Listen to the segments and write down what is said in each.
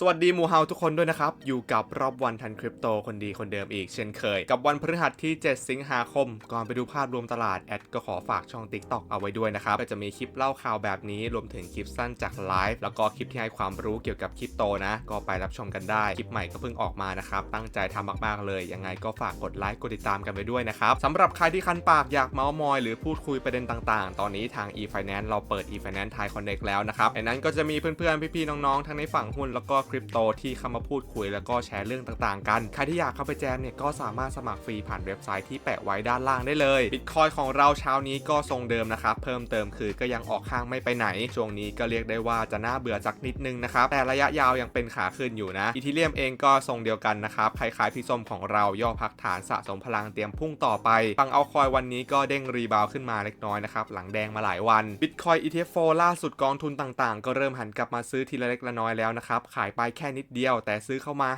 สวัสดีมูเฮาทุกคนด้วยนะครับ อยู่กับรอบวันทันคริปโตคนดีคนเดิมอีกเช่นเคย กับวันพฤหัสที่ 7 สิงหาคม ก่อนไปดูภาพรวมตลาด แอดก็ขอฝากช่อง TikTok เอาไว้ด้วยนะครับ ก็จะมีคลิปเล่าข่าวแบบนี้ รวมถึงคลิปสั้นจากไลฟ์แล้วก็คลิปที่ให้ความรู้เกี่ยวกับคริปโตนะ ก็ไปรับชมกันได้ คลิปใหม่ก็เพิ่งออกมานะครับ ตั้งใจทำมากๆเลย ยังไงก็ฝากกดไลค์กดติดตามกันไปด้วยนะครับสำหรับใครที่คันปากอยากเมาส์มอย หรือพูดคุยประเด็นต่างๆ ตอนนี้ทาง e-finance เราเปิด e-finance Thai Connect แล้วนะครับในนั้นก็จะมีเพื่อนๆพี่ๆน้องๆทั้งในฝั่งหุ้นแล้วก็คริปโตที่เข้ามาพูดคุยแล้วก็แชร์เรื่องต่างๆ กัน ใครที่อยากเข้าไปแจมเนี่ยก็สามารถสมัครฟรีผ่านเว็บไซต์ที่แปะไว้ด้านล่างได้เลยบิตคอยของเราเช้านี้ก็ทรงเดิมนะครับเพิ่มเติมคือก็ยังออกข้างไม่ไปไหน ช่วงนี้ก็เรียกได้ว่าจะน่าเบื่อสักนิดนึงนะครับแต่ระยะยาวยังเป็นขาขึ้นอยู่นะอีทีเรียมเองก็ทรงเดียวกันนะครับคล้ายๆพี่ส้มของเราย่อพักฐานสะสมพลังเตรียมพุ่งต่อไปฝั่งเอาคอยวันนี้ก็เด้งรีบาวขึ้นมาเล็กน้อยนะครับหลังแดงมาหลายวัน Bitcoin ETF 4ล่าสุดกองทุนต่างๆ ก็เริ่มหันกลับมาซื้อทีละเล็กละน้อยแล้วนะครับขายไปแค่นิดเดียว แต่ซื้อเข้ามา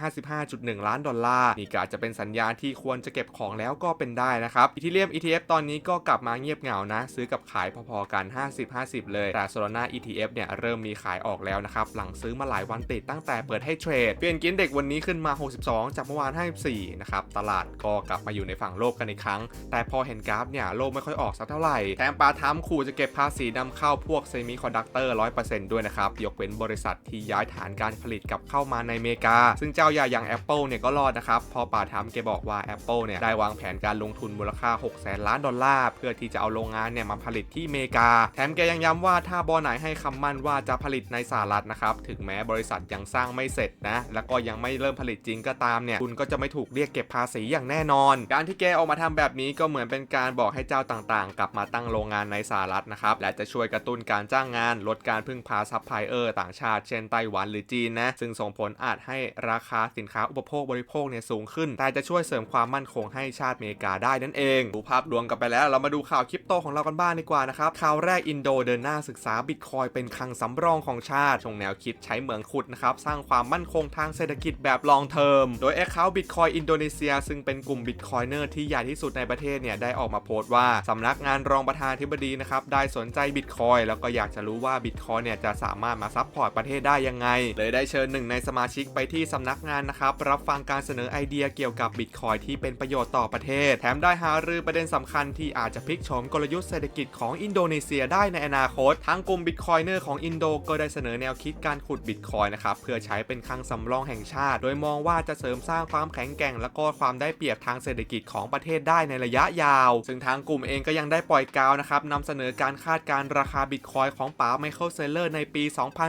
55.1 ล้านดอลลาร์นี่ก็อาจจะเป็นสัญญาณที่ควรจะเก็บของแล้วก็เป็นได้นะครับอีทีเรียม ETF ตอนนี้ก็กลับมาเงียบเหงานะ ซื้อกับขายพอๆกัน 50-50 เลย แต่ Solana ETF เนี่ยเริ่มมีขายออกแล้วนะครับหลังซื้อมาหลายวันติดตั้งแต่เปิดให้เทรดเปลี่ยนกินเด็กวันนี้ขึ้นมา 62 จากเมื่อวาน 54 นะครับตลาดก็กลับมาอยู่ในฝั่งโลภกันอีกครั้ง แต่พอเห็นกราฟเนี่ยโลภไม่ค่อยออกสักเท่าไหร่แถมปาท้ำขู่จะเก็บภาษีนำเข้าพวกเซมิคอนดักเตอร์100%ด้วยนะครับยกเว้นบริษัทที่ย้ายฐานการผลิตกลับเข้ามาในอเมริกา ซึ่งเจ้าใหญ่อย่าง Apple เนี่ยก็รอดนะครับ พอปาท้ำแกบอกว่า Apple เนี่ยได้วางแผนการลงทุนมูลค่า6แสนล้านดอลลาร์ เพื่อที่จะเอาโรงงานเนี่ยมาผลิตที่อเมริกา แถมแกยังย้ำว่าถ้าบอไหนให้คำมั่นว่าจะผลิตในสหรัฐนะครับ ถึงแม้บริษัทยังสร้างไม่เสร็จนะ แล้วก็ยังไม่เริ่มผลิตจริงก็ตามเนี่ย คุณก็จะไม่ถูกเรียกเก็บภาษีอย่างแน่นอน การที่แกออกมาทำแบบนี้ก็เหมือนเป็นการบอกให้เจ้าต่างๆ กลับมาตั้งโรงงานในสหรัฐนะครับ และจะช่วยกระตุ้นการจ้างงาน ลดการพึ่งพาซัพพลายเออร์ต่างชาติ เช่นไต้หวันหรือจีนนะซึ่งส่งผลอาจให้ราคาสินค้าอุปโภคบริโภคเนี่ยสูงขึ้น แต่จะช่วยเสริมความมั่นคงให้ชาติอเมริกาได้นั่นเอง ดูภาพรวมกันไปแล้วเรามาดูข่าวคริปโตของเรากันบ้างดีกว่านะครับข่าวแรกอินโดเดินหน้าศึกษาบิตคอยเป็นคลังสำรองของชาติชงแนวคิดใช้เหมืองขุดนะครับสร้างความมั่นคงทางเศรษฐกิจแบบลองเทอมโดยแอคเคาท์บิตคอยอินโดนีเซีย ซึ่งเป็นกลุ่มบิตคอยเนอร์ที่ใหญ่ที่สุดในประเทศเนี่ยได้ออกมาโพสต์ว่าสำนักงานรองประธานธิบดีนะครับได้สนใจบิตคอยแล้วก็อยากจะรู้ว่าบิตคอยเนี่ยจะสามารถมาซัพพอร์ตประเทศได้ยังไงเลยได้เชิญหนึ่งในสมาชิกไปที่สำนักงานนะครับ รับฟังการเสนอไอเดียเกี่ยวกับบิตคอยที่เป็นประโยชน์ต่อประเทศ แถมได้หารือประเด็นสำคัญที่อาจจะพลิกโฉมกลยุทธ์เศรษฐกิจของอินโดนีเซียได้ในอนาคต ทั้งกลุ่มบิตคอยเนอร์ของอินโดก็ได้เสนอแนวคิดการขุดบิตคอยนะครับเพื่อใช้เป็นคลังสำรองแห่งชาติ โดยมองว่าจะเสริมสร้างความแข็งแกร่ง และก็ความได้เปรียบทางเศรษฐกิจของประเทศได้ในระยะยาว ซึ่งทางกลุ่มเองก็ยังได้ปล่อยกาวนะครับนำเสนอการคาดการราคาบิตคอยของป๋าไมเคิลเซเลอร์ในปี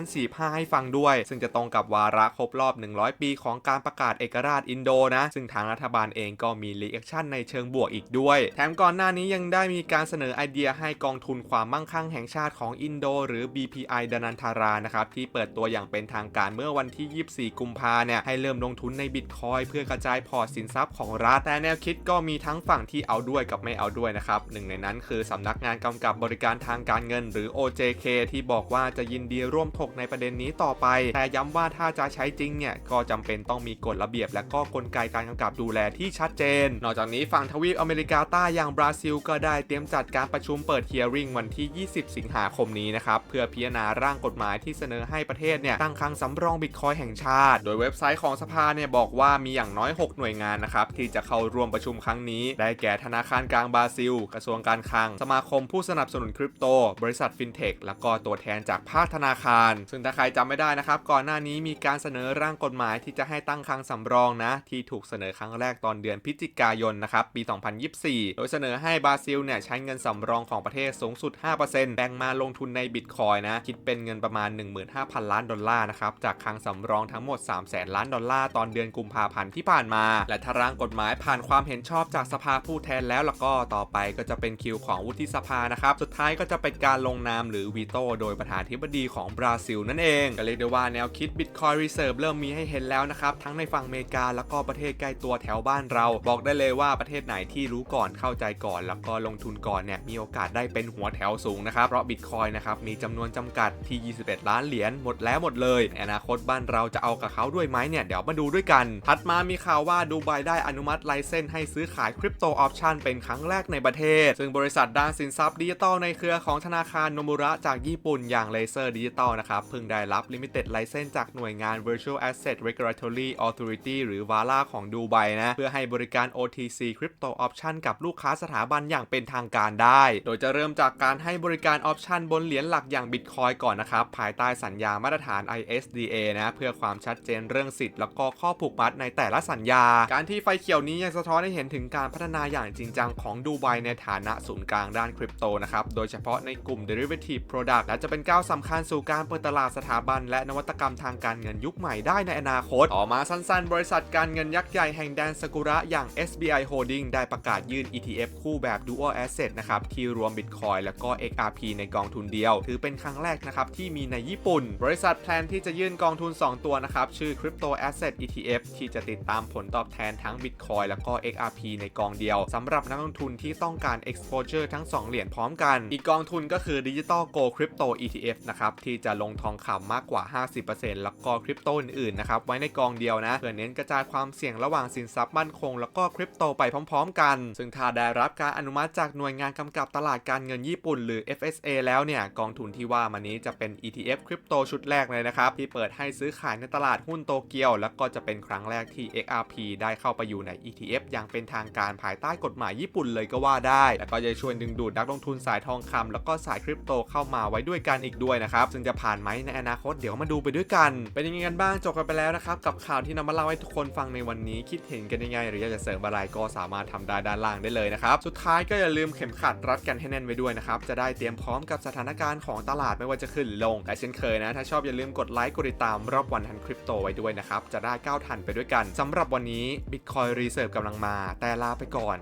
2045 ให้ฟังด้วย ซึ่งจะตรงกับกับวาระครบรอบ 100 ปีของการประกาศเอกราชอินโดนะ ซึ่งทางรัฐบาลเองก็มีรีแอคชั่นในเชิงบวกอีกด้วย แถมก่อนหน้านี้ยังได้มีการเสนอไอเดียให้กองทุนความมั่งคั่งแห่งชาติของอินโด หรือ BPI ดานันทารานะครับที่เปิดตัวอย่างเป็นทางการเมื่อวันที่ 24 กุมภาเนี่ยให้เริ่มลงทุนในบิตคอยเพื่อกระจายพอร์ตสินทรัพย์ของรัฐแต่แนวคิดก็มีทั้งฝั่งที่เอาด้วยกับไม่เอาด้วยนะครับหนึ่งในนั้นคือสำนักงานกำกับบริการทางการเงินหรือ OJK ที่บอกว่าจะยินดีร่วมถกในประเด็นนี้ต่อไป แต่ย้ำว่าถ้าจะใช้จริงเนี่ยก็จำเป็นต้องมีกฎระเบียบ และก็กลไกการกำกับดูแลที่ชัดเจน นอกจากนี้ฝั่งทวีปอเมริกาใต้อย่างบราซิล ก็ได้เตรียมจัดการประชุมเปิดเฮียริงวันที่ 20 สิงหาคมนี้นะครับเพื่อพิจารณาร่างกฎหมายที่เสนอให้ประเทศเนี่ยตั้งคลังสำรองบิตคอยแห่งชาติ โดยเว็บไซต์ของสภาเนี่ยบอกว่ามีอย่างน้อย 6 หน่วยงานนะครับที่จะเข้าร่วมประชุมครั้งนี้ ได้แก่ธนาคารกลางบราซิล กระทรวงการคลัง สมาคมผู้สนับสนุนคริปโต บริษัทฟินเทค แล้วก็ตัวแทนจากภาคธนาคาร ซึ่งถ้าใครจำไม่ได้นะครับ ก่อนหน้านี้มีการเสนอร่างกฎหมายที่จะให้ตั้งคลังสำรองนะ ที่ถูกเสนอครั้งแรกตอนเดือนพฤศจิกายนนะครับปี 2024 โดยเสนอให้บราซิลเนี่ยใช้เงินสำรองของประเทศสูงสุด 5%แบ่งมาลงทุนในบิตคอยนะ คิดเป็นเงินประมาณ 15,000 ล้านดอลลาร์นะครับจากคลังสำรองทั้งหมด 3 0 0แสนล้านดอลลาร์ตอนเดือนกุมภาพันธ์ที่ผ่านมา และถ้าร่างกฎหมายผ่านความเห็นชอบจากสภาผู้แทนแล้วแล้วก็ต่อไปก็จะเป็นคิวของวุฒิสภานะครับสุดท้ายก็จะเป็นการลงนามหรือวีโต้โดยประธานธิบดีของบราซิลนั่นเองก็เรียกได้ว่าแนวคิด Bitcoin Reserve เริ่มมีให้เห็นแล้วนะครับ ทั้งในฝั่งอเมริกาแล้วก็ประเทศใกล้ตัวแถวบ้านเรา บอกได้เลยว่าประเทศไหนที่รู้ก่อนเข้าใจก่อน แล้วก็ลงทุนก่อนเนี่ยมีโอกาสได้เป็นหัวแถวสูงนะครับ เพราะ Bitcoin นะครับมีจำนวนจำกัดที่ 21 ล้านเหรียญหมดแล้วหมดเลยในอนาคตบ้านเราจะเอากับเขาด้วยไหมเนี่ยเดี๋ยวมาดูด้วยกัน ถัดมามีข่าวว่าดูไบได้อนุมัติไลเซนให้ซื้อขายคริปโตออปชันเป็นครั้งแรกในประเทศ ซึ่งบริษัทด้านสินทรัพย์ดิจิตอลในเครือของธนาคารโนมุระจากญี่ปุ่นอย่างเลเซอร์ดิจิตอลนะครับเพิ่งได้รับลิมิเต็ดไลเซนจากหน่วยงาน Virtual Asset Regulatory Authority หรือ VALA ของดูไบนะ เพื่อให้บริการ OTC Crypto Option กับลูกค้าสถาบันอย่างเป็นทางการได้ โดยจะเริ่มจากการให้บริการออปชันบนเหรียญหลักอย่าง Bitcoin ก่อนนะครับ ภายใต้สัญญามาตรฐาน ISDA นะเพื่อความชัดเจนเรื่องสิทธิ์ แล้วก็ข้อผูกมัดในแต่ละสัญญา การที่ไฟเขียวนี้ยังสะท้อนให้เห็นถึงการพัฒนาอย่างจริงจังของดูไบในฐานะศูนย์กลางด้านคริปโตนะครับ โดยเฉพาะในกลุ่ม derivative product และจะเป็นก้าวสำคัญสู่การเปิดตลาดสถาบันและนวัตกรรมทางการการเงินยุคใหม่ได้ในอนาคต ต่อมาสั้นๆ บริษัทการเงินยักษ์ใหญ่แห่งแดนสกุระอย่าง SBI Holding ได้ประกาศยื่น ETF คู่แบบ Dual Asset นะครับที่รวม Bitcoin แล้วก็ XRP ในกองทุนเดียว ถือเป็นครั้งแรกนะครับที่มีในญี่ปุ่น บริษัทแพลนที่จะยื่นกองทุน 2 ตัวนะครับชื่อ Crypto Asset ETF ที่จะติดตามผลตอบแทนทั้ง Bitcoin แล้วก็ XRP ในกองเดียวสำหรับนักลงทุนที่ต้องการ exposure ทั้ง 2 เหรียญพร้อมกัน อีกกองทุนก็คือ Digital Gold Crypto ETF นะครับที่จะลงทองคำมากกว่า 50%แล้วก็คริปโตอื่นๆนะครับไว้ในกองเดียวนะเพื่อเน้นกระจายความเสี่ยงระหว่างสินทรัพย์มั่นคง แล้วก็คริปโตไปพร้อม ๆ กัน ซึ่งถ้าได้รับการอนุมัติจากหน่วยงานกำกับตลาดการเงินญี่ปุ่นหรือ FSA แล้วเนี่ยกองทุนที่ว่ามานี้จะเป็น ETF คริปโตชุดแรกเลยนะครับที่เปิดให้ซื้อขายในตลาดหุ้นโตเกียว แล้วก็จะเป็นครั้งแรกที่ XRP ได้เข้าไปอยู่ใน ETF อย่างเป็นทางการภายใต้กฎหมายญี่ปุ่นเลยก็ว่าได้ แล้วก็จะช่วยดึงดูดนักลงทุนสายทองคำแล้วก็สายคริปโตเข้ามาไว้ด้วยกันอีกด้วยนะครับ ซึ่งจะผ่านไหมในอนาคตเดี๋ยวมาดูไปด้วยกันเป็นยังไงกันบ้างจบกันไปแล้วนะครับ กับข่าวที่นำมาเล่าให้ทุกคนฟังในวันนี้ คิดเห็นกันยังไง หรืออยากจะเสริมอะไรก็สามารถทำได้ด้านล่างได้เลยนะครับ สุดท้ายก็อย่าลืมเข็มขัดรัดกันให้แน่นไว้ด้วยนะครับ จะได้เตรียมพร้อมกับสถานการณ์ของตลาดไม่ว่าจะขึ้นหรือลง และเช่นเคยนะ ถ้าชอบอย่าลืมกดไลค์กดติดตามรอบวันทันคริปโตไว้ด้วยนะครับ จะได้ก้าวทันไปด้วยกันสำหรับวันนี้ Bitcoin Reserve กำลังมา แต่ลาไปก่อน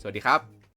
สวัสดีครับ